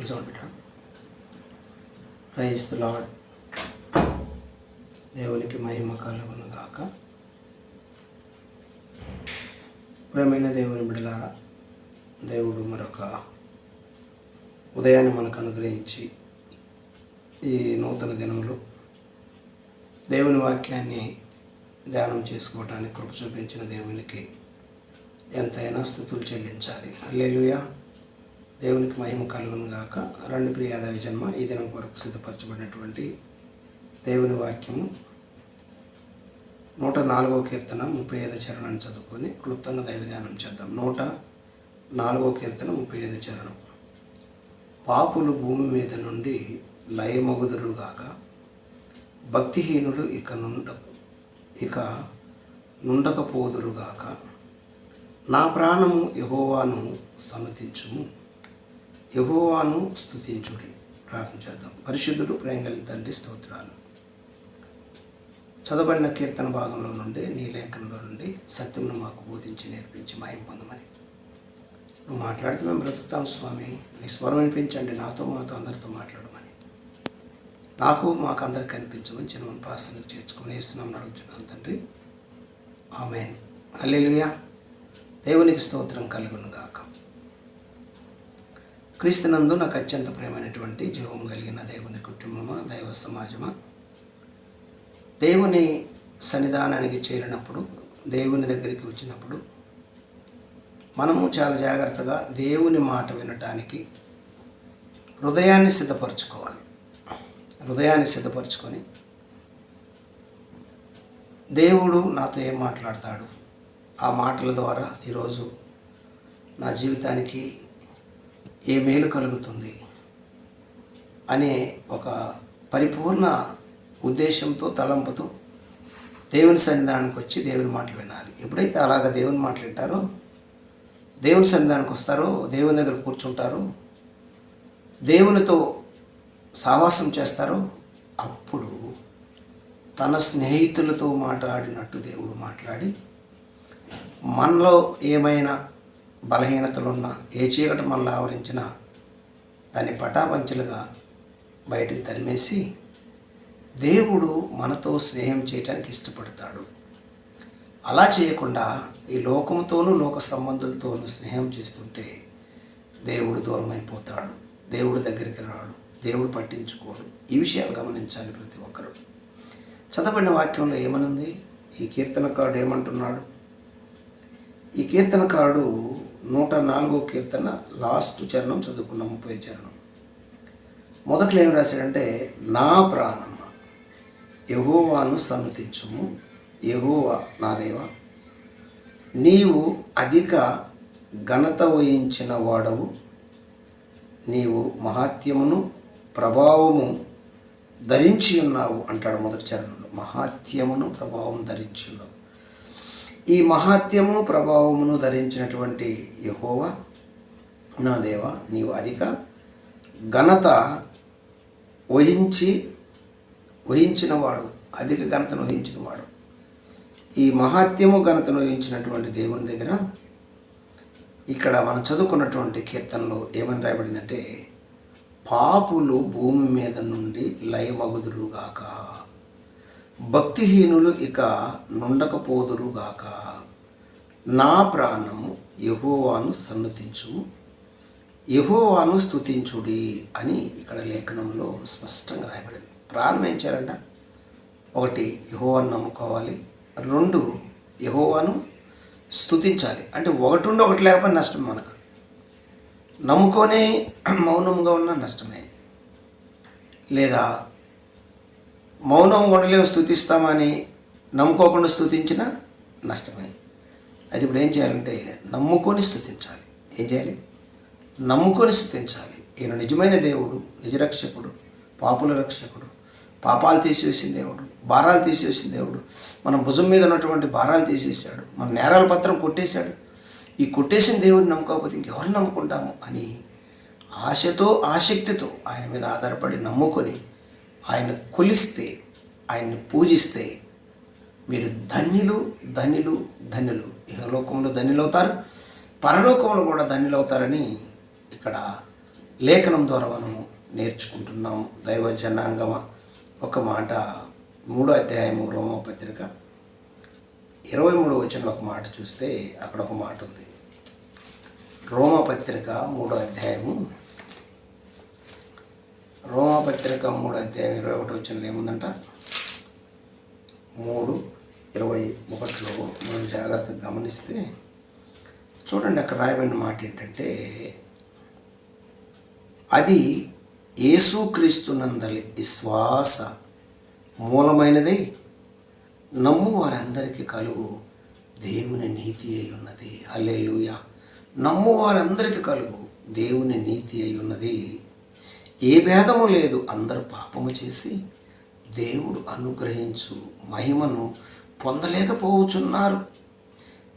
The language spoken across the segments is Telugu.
కూర్చోండి బిడ్డ ప్రైజ్ లాడ్ దేవునికి మహిమ కలుగును గాక. ప్రేమైన దేవుని బిడలారా దేవుడు మరొక ఉదయాన్ని మనకు అనుగ్రహించి ఈ నూతన దినములు దేవుని వాక్యాన్ని ధ్యానం చేసుకోవటానికి కృప చూపించిన దేవునికి ఎంతైనా స్థుతులు చెల్లించాలి. అల్లెలుయా దేవునికి మహిమ కలుగును గాక. రెండు ప్రియాదవి జన్మ ఈ దినం కొరకు సిద్ధపరచబడినటువంటి దేవుని వాక్యము. నూట నాలుగో కీర్తన ముప్పై ఐదో చరణాన్ని చదువుకొని క్లుప్తంగా దైవధ్యానం చేద్దాం. నూట నాలుగో కీర్తన ముప్పై ఐదో చరణం. పాపులు భూమి మీద నుండి లయమగుదురుగాక భక్తిహీనులు ఇక నుండ ఇక నుండకపోదురుగాక నా ప్రాణము యహోవాను సన్నతించుము యహోవాను స్తుతించుడి. ప్రార్థన చేద్దాం. పరిశుద్ధుడు ప్రేంగలి తండ్రి స్తోత్రాలు. చదవబడిన కీర్తన భాగంలో నుండి నీ లేఖనంలో నుండి సత్యమును మాకు బోధించి నేర్పించి మాయం పొందమని. నువ్వు మాట్లాడితే మేము బ్రతుకుతాం స్వామి. నీ స్వరం వినిపించండి. నాతో మాతో అందరితో మాట్లాడమని. నాకు మాకు అందరికి కనిపించమని చిన్న పాసనకు చేర్చుకుని వేస్తున్నామని అడుగుతున్నాను తండ్రి. ఆమెన్. అల్లెలుయా దేవునికి స్తోత్రం కలుగును గాక క్రీస్తునందు నాకు అత్యంత ప్రేమైనటువంటి జీవం కలిగిన దేవుని కుటుంబమా దైవ సమాజమా? దేవుని సన్నిధానానికి చేరినప్పుడు దేవుని దగ్గరికి వచ్చినప్పుడు మనము చాలా జాగ్రత్తగా దేవుని మాట వినటానికి హృదయాన్ని సిద్ధపరచుకోవాలి. హృదయాన్ని సిద్ధపరచుకొని దేవుడు నాతో ఏం మాట్లాడతాడు? ఆ మాటల ద్వారా ఈరోజు నా జీవితానికి ఏ మేలు కలుగుతుంది అనే ఒక పరిపూర్ణ ఉద్దేశంతో తలంపుతో దేవుని సన్నిధానానికి వచ్చి దేవుని మాటలు వినాలి. ఎప్పుడైతే అలాగ దేవుని మాటలు వింటారో దేవుని సన్నిధానానికి వస్తారో దేవుని దగ్గర కూర్చుంటారో దేవునితో సావాసం చేస్తారో అప్పుడు తన స్నేహితులతో మాట్లాడినట్టు దేవుడు మాట్లాడి మనలో ఏమైనా బలహీనతలున్న ఏ చీకటి మనలో ఆవరించినా దాన్ని పటాపంచలుగా బయటికి తరిమేసి దేవుడు మనతో స్నేహం చేయటానికి ఇష్టపడతాడు. అలా చేయకుండా ఈ లోకంతోనూ లోక సంబంధులతోనూ స్నేహం చేస్తుంటే దేవుడు దూరం అయిపోతాడు దేవుడు దగ్గరికి రాడు. దేవుడు పట్టించుకోడు. ఈ విషయాలు గమనించాలి ప్రతి ఒక్కరూ. చదవబడిన వాక్యంలో ఏమనుంది? ఈ కీర్తనకారుడు ఏమంటున్నాడు? ఈ కీర్తనకారుడు నూట నాలుగో కీర్తన లాస్ట్ చరణం చదువుకున్న ముప్పై చరణం. మొదట్లో ఏం రాశాడంటే నా ప్రాణమా యహోవాను సన్నతించుము యహోవా నా దేవ నీవు అధిక ఘనత వహించిన వాడవు నీవు మహాత్యమును ప్రభావము ధరించి ఉన్నావు అంటాడు మొదటి చరణంలో. మహాత్యమును ప్రభావం ధరించి ఉన్నావు. ఈ మహాత్యము ప్రభావమును ధరించినటువంటి యహోవా నా దేవ నీవు అధిక ఘనత వహించి వహించినవాడు అధిక ఘనతను వహించినవాడు. ఈ మహాత్యము ఘనతను వహించినటువంటి దేవుని దగ్గర ఇక్కడ మనం చదువుకున్నటువంటి కీర్తనలో ఏమని రాయబడిందంటే పాపులు భూమి మీద నుండి లయమగుదురుగాక. భక్తిహీనులు ఇక నుండకపోదురుగాక. నా ప్రాణము యహోవాను సన్నతించుము. యహోవాను స్థుతించుడి అని ఇక్కడ లేఖనంలో స్పష్టంగా రాయబడింది. ప్రాణం ఏం చేయాలంట? ఒకటి యహోవాను నమ్ముకోవాలి. రెండు యహోవాను స్థుతించాలి అంటే ఒకటి ఉండి ఒకటి లేకపోతే నష్టం మనకు. నమ్ముకొని మౌనంగా ఉన్న నష్టమే. లేదా మౌనం ఉండలేము స్థుతిస్తామని నమ్ముకోకుండా స్థుతించిన నష్టమే. అది ఇప్పుడు ఏం చేయాలంటే నమ్ముకొని స్థుతించాలి. ఏం చేయాలి? నమ్ముకొని స్థుతించాలి. ఈయన నిజమైన దేవుడు నిజరక్షకుడు పాపుల రక్షకుడు పాపాలు తీసివేసిన దేవుడు భారాలు తీసివేసిన దేవుడు మన భుజం మీద ఉన్నటువంటి భారాలు తీసేసాడు మన నేరాల పత్రం కొట్టేశాడు. ఈ కొట్టేసిన దేవుడిని నమ్ముకోకపోతే ఇంకెవరు నమ్ముకుంటాము అని ఆశతో ఆసక్తితో ఆయన మీద ఆధారపడి నమ్ముకొని ఆయన కొలిస్తే ఆయన్ని పూజిస్తే మీరు ధన్యులు ధన్యులు ధన్యులు. ఇహలోకంలో ధన్యులవుతారు పరలోకంలో కూడా ధన్యులవుతారని ఇక్కడ లేఖనం ద్వారా మనము నేర్చుకుంటున్నాము దైవ జనాంగమ ఒక మాట మూడో అధ్యాయము రోమపత్రిక ఇరవై మూడు వచ్చిన ఒక మాట చూస్తే అక్కడ ఒక మాట ఉంది. రోమపత్రిక మూడో అధ్యాయము రోమపత్రిక మూడు అధ్యాయం ఇరవై ఒకటి వచ్చిన ఏముందంట? మూడు ఇరవై ఒకటిలో మనం జాగ్రత్తగా గమనిస్తే చూడండి అక్కడ రాయబడిన మాట ఏంటంటే అది యేసుక్రీస్తునందలి విశ్వాస మూలమైనది నమ్ము వారందరికీ కలుగు దేవుని నీతి అయి ఉన్నది. అల్లెలుయ నమ్ము వారందరికీ కలుగు దేవుని నీతి అయి ఉన్నది. ఏ భేదము లేదు. అందరూ పాపము చేసి దేవుడు అనుగ్రహించు మహిమను పొందలేకపోవచున్నారు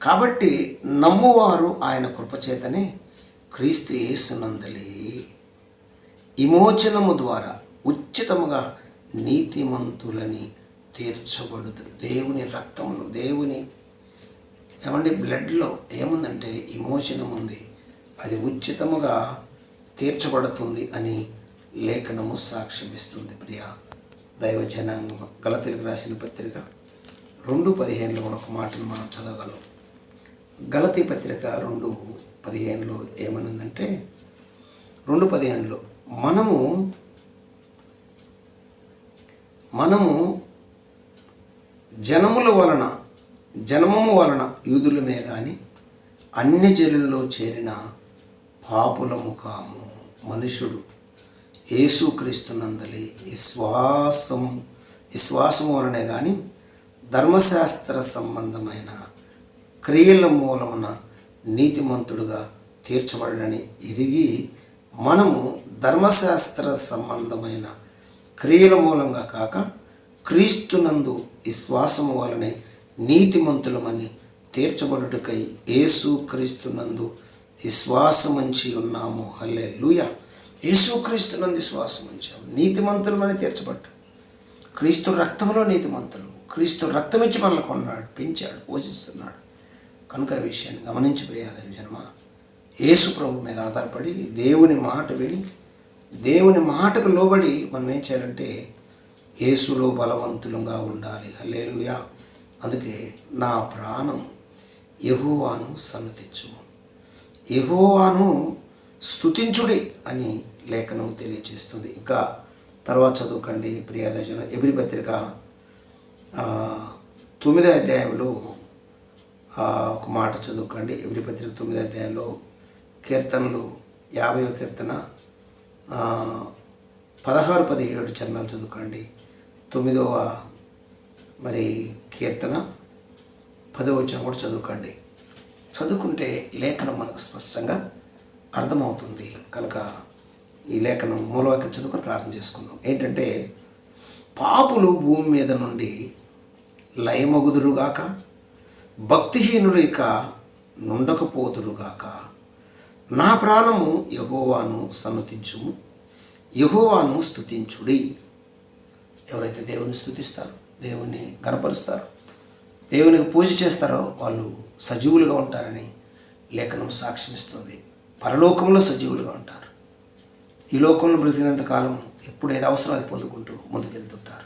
కాబట్టి నమ్మువారు ఆయన కృపచేతనే క్రీస్తు యేసునందలే విమోచనము ద్వారా ఉచితముగా నీతిమంతులని తీర్చబడుతురు దేవుని రక్తంలో దేవుని ఏమంటే బ్లడ్లో ఏముందంటే విమోచనం ఉంది అది ఉచితముగా తీర్చబడుతుంది అని లేఖనము సాక్ష్యమిస్తుంది ప్రియ. దైవ జనాంగం గలతీలకు రాసిన పత్రిక రెండు పదిహేనులో కూడా ఒక మాటను మనం చదవగలం. గలతి పత్రిక రెండు పదిహేనులో ఏమనుందంటే రెండు పదిహేనులో మనము మనము జనముల వలన జనమము వలన యూదులమే కానీ అన్ని జనుల్లో చేరిన పాపులము కాము మనుషుడు. యేసుక్రీస్తునందలి విశ్వాసం విశ్వాసం వలనే కానీ ధర్మశాస్త్ర సంబంధమైన క్రియల మూలమున నీతిమంతుడుగా తీర్చబడని ఎరిగి మనము ధర్మశాస్త్ర సంబంధమైన క్రియల మూలంగా కాక క్రీస్తునందు విశ్వాసము వలనే నీతిమంతులమని తీర్చబడుటకై యేసు క్రీస్తునందు విశ్వాసమంచి ఉన్నాము. హల్లే లూయ యేసుక్రీస్తునందు విశ్వాసం ఉంచాము నీతిమంతులమని తీర్చబట్టు క్రీస్తు రక్తంలో నీతిమంతులు. క్రీస్తు రక్తం ఇచ్చి మనల్ని కొన్నాడు పెంచాడు పోషిస్తున్నాడు. కనుక విషయాన్ని గమనించి ప్రియాదేవి జన్మ. యేసు ప్రభు మీద ఆధారపడి దేవుని మాట విని దేవుని మాటకు లోబడి మనం ఏం చేయాలంటే యేసులో బలవంతులుగా ఉండాలి. హల్లేలుయా. అందుకే నా ప్రాణం యహోవాను సన్నతించు యహోవాను స్తుతించుడి అని లేఖనం తెలియజేస్తుంది. ఇంకా తర్వాత చదువుకండి ప్రియాదజన ఎబిరి పత్రిక తొమ్మిదో అధ్యాయంలో ఒక మాట చదువుకోండి. ఎబిరి పత్రిక తొమ్మిదో అధ్యాయంలో కీర్తనలు యాభైవ కీర్తన పదహారు పదిహేడు చరణాలు చదువుకోండి. తొమ్మిదవ మరి కీర్తన పదవ వచ్చిన కూడా చదువుకోండి. చదువుకుంటే లేఖనం మనకు స్పష్టంగా అర్థమవుతుంది. కనుక ఈ లేఖనం మూలవాక్యం చదువుకొని ప్రార్థన చేసుకుందాం. ఏంటంటే పాపులు భూమి మీద నుండి లయమగుదురుగాక భక్తిహీనులు ఇక నుండకపోదురుగాక నా ప్రాణము యహోవాను సన్నతించుము యహోవాను స్తుతించుడి. ఎవరైతే దేవుని స్థుతిస్తారో దేవుణ్ణి గనపరుస్తారో దేవునికి పూజ చేస్తారో వాళ్ళు సజీవులుగా ఉంటారని లేఖనం సాక్ష్యమిస్తుంది. పరలోకంలో సజీవులుగా ఉంటారు. ఈ లోకంలో బ్రతికినంత కాలం ఎప్పుడు ఏది అవసరం అది పొందుకుంటూ ముందుకెళ్తుంటారు.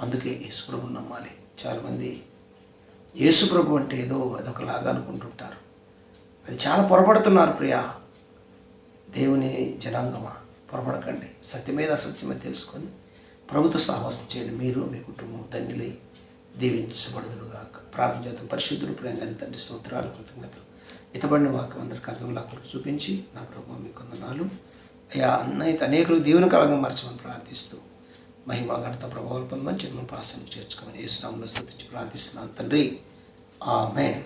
అందుకే యేసుప్రభుని నమ్మాలి. చాలామంది యేసుప్రభు అంటే ఏదో అదొకలాగా అనుకుంటుంటారు. అది చాలా పొరపడుతున్నారు ప్రియా. దేవుని జనాంగమా? పొరపడకండి. సత్యమేద అసత్యమే తెలుసుకొని ప్రభుత్వ సాహసం చేయండి. మీరు మీ కుటుంబం ధన్యులై దీవించబడుదురుగా ప్రార్థన చేద్దాం. పరిశుద్ధులు ప్రేమ తండ్రి స్తోత్రాలు కృతజ్ఞతలు. ఇతబడిన వాక్యం అందరికీ అర్థంలా చూపించి నా ప్రభు మీ వందనాలు అయ్యా అనేక అనేకులు దేవుని కలగం మరచమని ప్రార్థిస్తూ మహిమ గణత ప్రభావం పొందమని చిన్న ప్రాసన చేర్చుకోమని ఏ స్థుతించి ప్రార్థిస్తున్నాను తండ్రి. ఆమె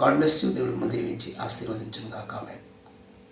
గాడ్ బ్లెస్ యూ. దేవుడు దీవించి ఆశీర్వదించును కాక ఆమె